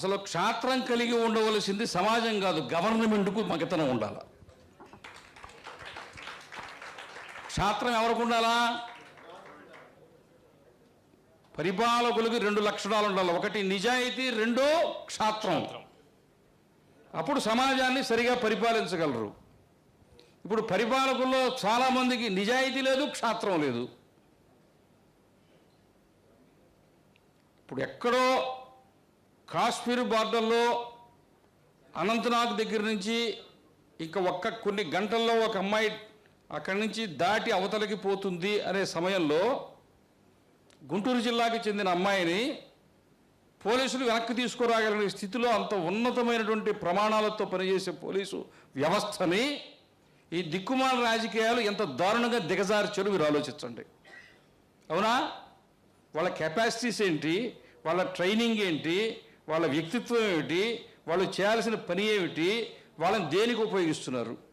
అసలు క్షాత్రం కలిగి ఉండవలసింది సమాజం కాదు గవర్నమెంట్కు మగతనం ఉండాలి. క్షాత్రం ఎవరికి ఉండాలా? పరిపాలకులకు రెండు లక్షణాలు ఉండాలి. ఒకటి నిజాయితీ రెండో క్షాత్రం. అప్పుడు సమాజాన్ని సరిగా పరిపాలించగలరు. ఇప్పుడు పరిపాలకుల్లో చాలామందికి నిజాయితీ లేదు క్షాత్రం లేదు. ఇప్పుడు ఎక్కడో కాశ్మీర్ బార్డర్లో అనంతనాగ్ దగ్గర నుంచి ఇంకా ఒక్క కొన్ని గంటల్లో ఒక అమ్మాయి అక్కడి నుంచి దాటి అవతలకి పోతుంది అనే సమయంలో గుంటూరు జిల్లాకి చెందిన అమ్మాయిని పోలీసులు వెనక్కి తీసుకురాగలిగిన స్థితిలో అంత ఉన్నతమైనటువంటి ప్రమాణాలతో పనిచేసే పోలీసు వ్యవస్థని ఈ దిక్కుమాల రాజకీయాలు ఎంత దారుణంగా దిగజార్చారు మీరు ఆలోచించండి. అవునా? వాళ్ళ కెపాసిటీస్ ఏంటి? వాళ్ళ ట్రైనింగ్ ఏంటి? వాళ్ళ వ్యక్తిత్వం ఏమిటి? వాళ్ళు చేయాల్సిన పని ఏమిటి? వాళ్ళని దేనికి ఉపయోగిస్తున్నారు?